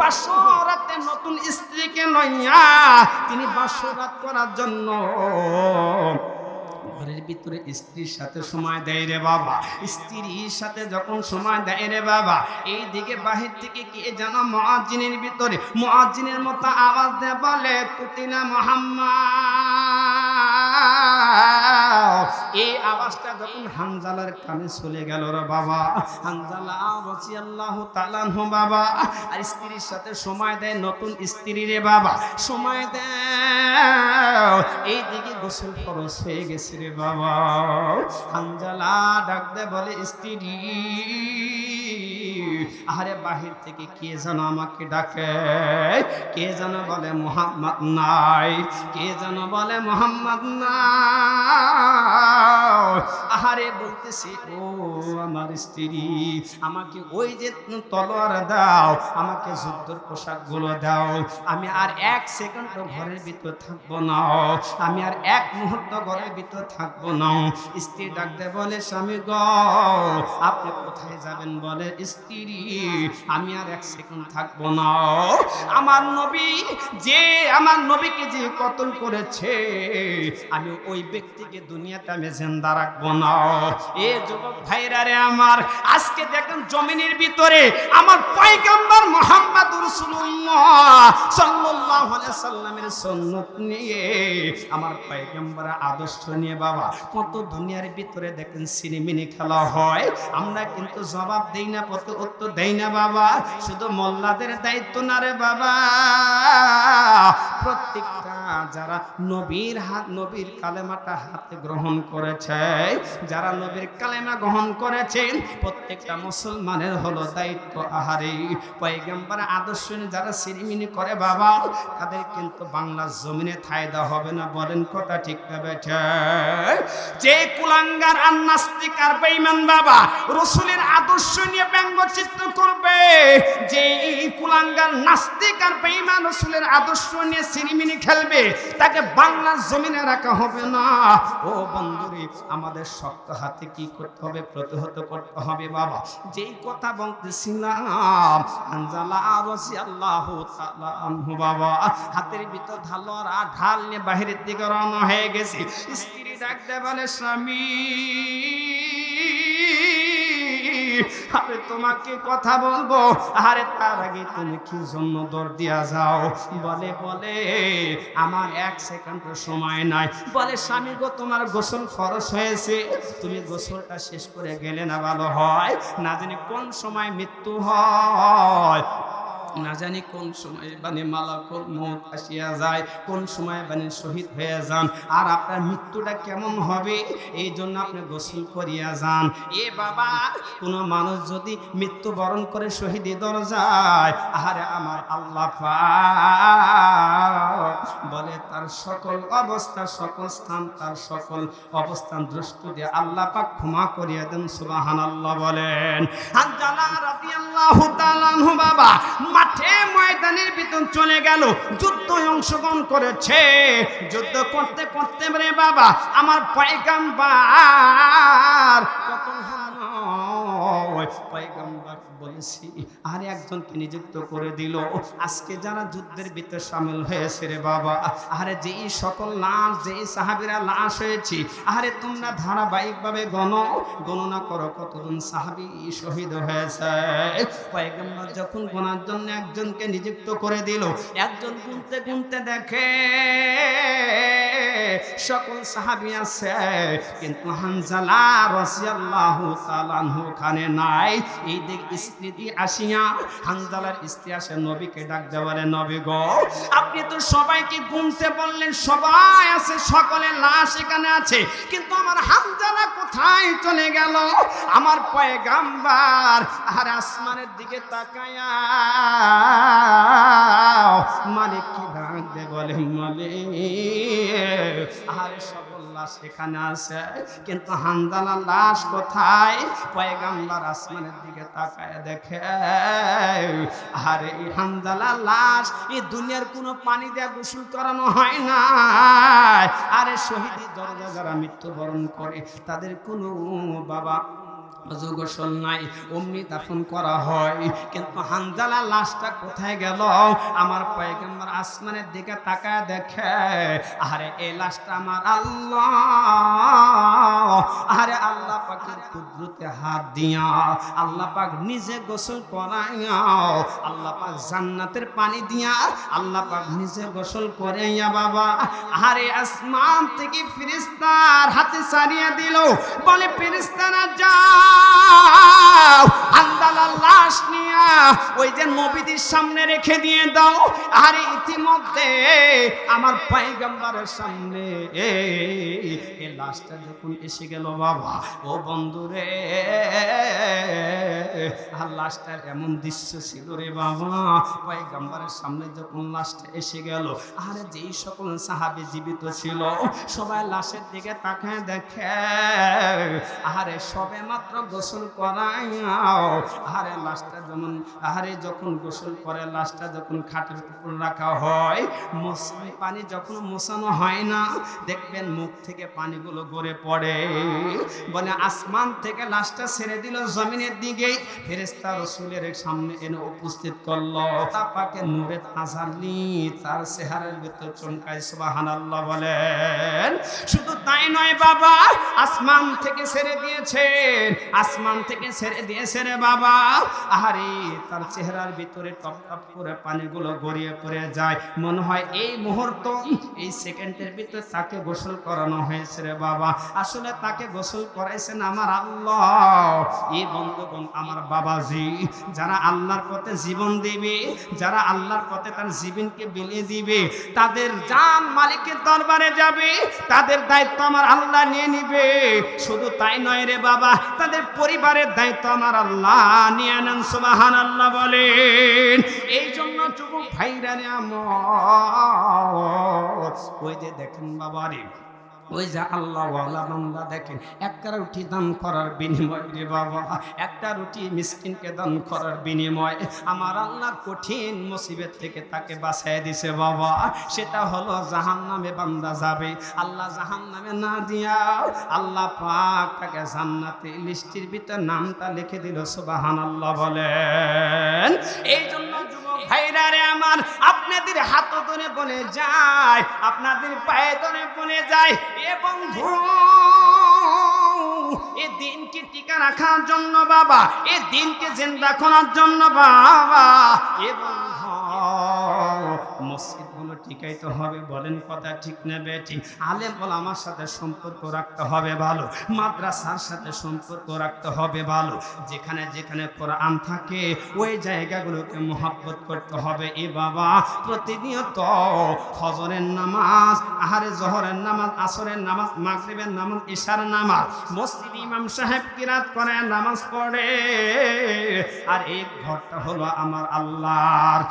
বাসরাতে নতুন স্ত্রীকে লইয়া তিনি বাসরাত করার জন্য ঘরের ভিতরে স্ত্রীর সাথে সময় দেয় রে বাবা। স্ত্রীর সাথে যখন সময় দেয় রে বাবা এই দিকে বাহির থেকে কে যেন মহাজিনের ভিতরে মহাজিনের মতো আওয়াজ দেয় বলে কুতিলা মোহাম্মদ। এই আওয়াজটা যখন হানজালার কানে চলে গেল রে বাবা হানজালা রসি আল্লাহ তালানহ বাবা, আর স্ত্রীর সাথে সময় দেয় নতুন স্ত্রী রে বাবা, সময় দেয়। এই দিকে গোসল খরচ হয়ে গেছে রে বাবা হানজালা ডাক দেয় বলে, স্ত্রী আরে বাহির থেকে কে যেন আমাকে ডাকে? কে যেন বলে মোহাম্মদ নাই? কে যেন বলে মোহাম্মদ নাই? আহারে বলতেছি, ও আমার স্ত্রী, আমাকে ওই যে তলোয়ার দাও, আমাকে যুদ্ধের পোশাকগুলো দাও। আমি আর এক সেকেন্ড ঘরের ভিতর থাকব না। আমি আর এক মুহূর্ত ঘরের ভিতর থাকব না। স্ত্রী ডাকতে বলে, স্বামী গ, আপনি কোথায় যাবেন? বলে, স্ত্রী আমি আর এক সেকেন্ড না। আমার নবী যে, আমার নবীকে যে কতল করেছে, আমি ওই ব্যক্তিকে দুনিয়াতে আমি জিন্দা রাখব না। এ যুবক ভাইরা রে আমার, আজকে দেখেন জমিনের ভিতরে আমার পয়গম্বর মোহাম্মদ আলাইহি সাল্লামের সুন্নাত নিয়ে আমার পয়গম্বর আদর্শ নিয়ে বাবা, কত দুনিয়ার ভিতরে দেখেন সিনেমিনি খেলা হয়। আমরা কিন্তু জবাব দেই না কত উত্তর দেয় না বাবা। শুধু মোল্লাদের দায়িত্ব না রে বাবা। প্রত্যেকটা যারা নবীর হাত, নবীর কালেমাটা হাতে গ্রহণ করেছে, যারা নবীর কালেমা গ্রহণ করেছেন প্রত্যেকটা মুসলমানের হলো দায়িত্ব আহারে। পয়গম্বর আদর্শ যারা সিরিমিনি করে বাবা, তাদের কিন্তু বাংলার জমিনে থায়দা হবে না, বলেন কথা ঠিক বেঠে। যে কুলাঙ্গার আর নাস্তিক আর বেঈমান বাবা, রসুলের আদর্শ নিয়ে ব্যঙ্গচিত্র করবে যে কুলাঙ্গার নাস্তিক আর রসুলের আদর্শ নিয়ে সিরিমিনি খেলবে, তাকে বাংলার জমিনে রাখা হবে না। ও বন্ধুরে, আমাদের শক্ত হাতে কি করতে হবে? প্রতিহত করতে হবে বাবা। যেই কথা বলতেছিলাম রসি আল্লাহ বাবা, হাতের ভিতর ঢালোর আর ঢাল নিয়ে বাহিরের দিকে রওনা হয়ে গেছে। স্ত্রী ডাকতে বলে, স্বামী। আরে তোমাকে কথা বলব? আরে তার আগে তুমি কি জন্য দর দিয়া যাও? বলে বলে, আমার এক সেকেন্ড সময় নাই। বলে, স্বামী গো, তোমার গোসল ফরস হয়েছে। তুমি গোসলটা শেষ করে গেলে না ভালো হয়? না জানি কোন সময় মৃত্যু হয়। না জানি কোন সময় মানে মালাকুল মৌত আসিয়া যায়, কোন সময় মানে শহীদ হয়ে যান, আর আপনার মৃত্যুটা কেমন হবে এই জন্য আপনি গোসল করিয়া যান। এ বাবা, কোনো মানুষ যদি মৃত্যুবরণ করে শহীদি দরজায়, আহারে আমার আল্লাহ বলে, তার সকল অবস্থা, সকল স্থান, তার সকল অবস্থান দৃষ্টি দিয়ে আল্লাহ পাক ক্ষমা করিয়া দেন সুবাহান আল্লাহ বলেন আনজালা রাদিয়াল্লাহু তাআলা বাবা, মাঠে ময়দানের ভিতর চলে গেল, যুদ্ধ অংশগ্রহণ করেছে। যুদ্ধ করতে করতে রে বাবা, আমার পয়গাম্বার কত পয়গাম্বার বলেছি, আর একজনকে নিযুক্ত করে দিল। আজকে যারা যুদ্ধের সামিল হয়েছে রে বাবা, আরে যেই সকল লাশ, যেই সাহাবিরা লাশ হয়েছে, আরে তোমরা ধারাবাহিকভাবে গণ, গণনা করো কতজন সাহাবি শহীদ হয়েছে। পয়গম্বর যখন জন্য একজনকে নিযুক্ত করে দিল, একজন গুনতে গুনতে দেখে সকল সাহাবি আছে, কিন্তু হানজালা রাদিয়াল্লাহু তাআলা আনহু খানে নাই। এই দিক স্মৃতি আসিয়া হানজালার স্ত্রী আসে নবীকে ডাক দেওয়ালে নবী গো, আপনি তো সবাইকে গুনতে বললেন, সবাই আছে সকলের লাশ এখানে আছে, কিন্তু আমার হানজালা কোথায় চলে গেল? আমার পয়গাম্বার আর আসমানের দিকে তাকায়া মালিক কি ডাক দে বলে মালিক সকল লাশ এখানে আছে, কিন্তু হামদানার লাশ কোথায়? পয়গাম্বার আসমানের দিকে তাকায় দেখে, আরে এই হানজালা লাশ, এই দুনিয়ার কোনো পানি দিয়ে গোসল করানো হয় না। আরে শহীদ দরজা যারা মৃত্যুবরণ করে, তাদের কোনো বাবা নাই, অমনি দাফন করা হয়। কিন্তু হানজালা লাশটা কোথায় গেল? আমার আসমানের দিকে তাকায় দেখে, আরে লাশটা আমার আল্লাহ। আরে আল্লাহ কুদরতে হাত দিয়া, আল্লাহ পাক নিজে গোসল করাইয়া, আল্লাহ পাক জান্নাতের পানি দিয়া, আল্লাহ পাক নিজে গোসল করাইয়া বাবা। আরে আসমান থেকে ফিরিস্তার হাতে সারিয়ে দিল, বলে ফিরিস্তারা যাও। ওই যে নবীদের সামনে রেখে দিয়ে দাও। আর ইতিমধ্যে আমার পাইগাম্বারের সামনে এই লাশটা যখন এসে গেল, বাবা, ও বন্ধুরে আর লাশটার এমন দৃশ্য ছিল রে বাবা। পাইগাম্বারের সামনে যখন লাশটা এসে গেল, আর যেই সকল সাহাবি জীবিত ছিল, সবাই লাশের দিকে তাকায় দেখে আহারে সবে মাত্র গোসল করাইয়াও আহারে লাশটা যেমন আহারে যখন গোসল করে লাশটা যখন খাটের উপর রাখা হয় মৌসুমি পানি যখন মোছানো হয় না, দেখবেন মুখ থেকে পানিগুলো গড়ে পড়ে। বলে আসমান থেকে লাশটা ছেড়ে দিল জমিনের দিকে। ফেরেস্তা রসুলের সামনে এনে উপস্থিত করল। তাপাকে নূরে তাজাল্লি তার চেহারার ভিতর চমকায় সুবহানাল্লাহ বলেন, শুধু তাই নয় বাবা, আসমান থেকে ছেড়ে দিয়েছেন, আসমান থেকে ছেড়ে দিয়েছে রে বাবা। আহারে, তার চেহারার ভিতরে টপ টপ করে পানিগুলো গড়িয়ে পড়ে যায়। মনে হয় এই মুহূর্ত, এই সেকেন্ডের ভিতরে তাকে গোসল করানো হয়েছে রে বাবা। আসলে তাকে গোসল করাইছেন আমার আল্লাহ। এই বন্ধুগণ, আমার বাবাজি, যারা আল্লাহর পথে জীবন দিবে, যারা আল্লাহর পথে তার জীবনকে বিলিয়ে দিবে, তাদের জান মালিকের দরবারে যাবে, তাদের দায়িত্ব আমার আল্লাহ নিয়ে নিবে। শুধু তাই নয় রে বাবা, তাদের পরিবারের দায়িত্ব আমার আল্লাহ নিয়ে নেন সুবাহান আল্লাহ বলেন। এই জন্য যুবক ভাইরা রে আমার, ওই যে দেখেন বাবা রে ওই যে আল্লাহ বান্দা দেখেন, একটা রুটি দান করার বিনিময় রে বাবা, একটা রুটি মিসকিনকে দান করার বিনিময়। আমার আল্লাহ কঠিন মুসিবত থেকে তাকে বাঁচাই দিছে বাবা, সেটা হলো জাহান নামে বান্দা যাবে। আল্লাহ জাহান নামে না দিয়া আল্লাহ পাক তাকে জান্নাতে লিস্টির ভিতর নামটা লিখে দিল সুবাহান আল্লাহ বলেন। এই জন্য আপনাদের হাত ধরে বলে যায়, আপনাদের পায়ে ধরে বলে যায়, এ বন্ধু, এ দিনকে টিকা রাখার জন্য বাবা, এ দিনকে জেন্দা করার জন্য বাবা, এ বন্ধু মসজিদগুলো টিকাইতে হবে, বলেন কথা ঠিক নেবে ঠিক আলেম বল আমার সাথে সম্পর্ক রাখতে হবে ভালো, মাদ্রাসার সাথে সম্পর্ক রাখতে হবে ভালো। যেখানে যেখানে কোরআন থাকে, ওই জায়গাগুলোকে মোহাব্বত করতে হবে। এ বাবা, প্রতিনিয়ত ফজরের নামাজ, আহারে জহরের নামাজ, আসরের নামাজ, মাগরিবের নামাজ, ইশার নামাজ, মসজিদ ইমাম সাহেব কিরাত করে, নামাজ পড়ে। আর এই ঘরটা হলো আমার আল্লাহর।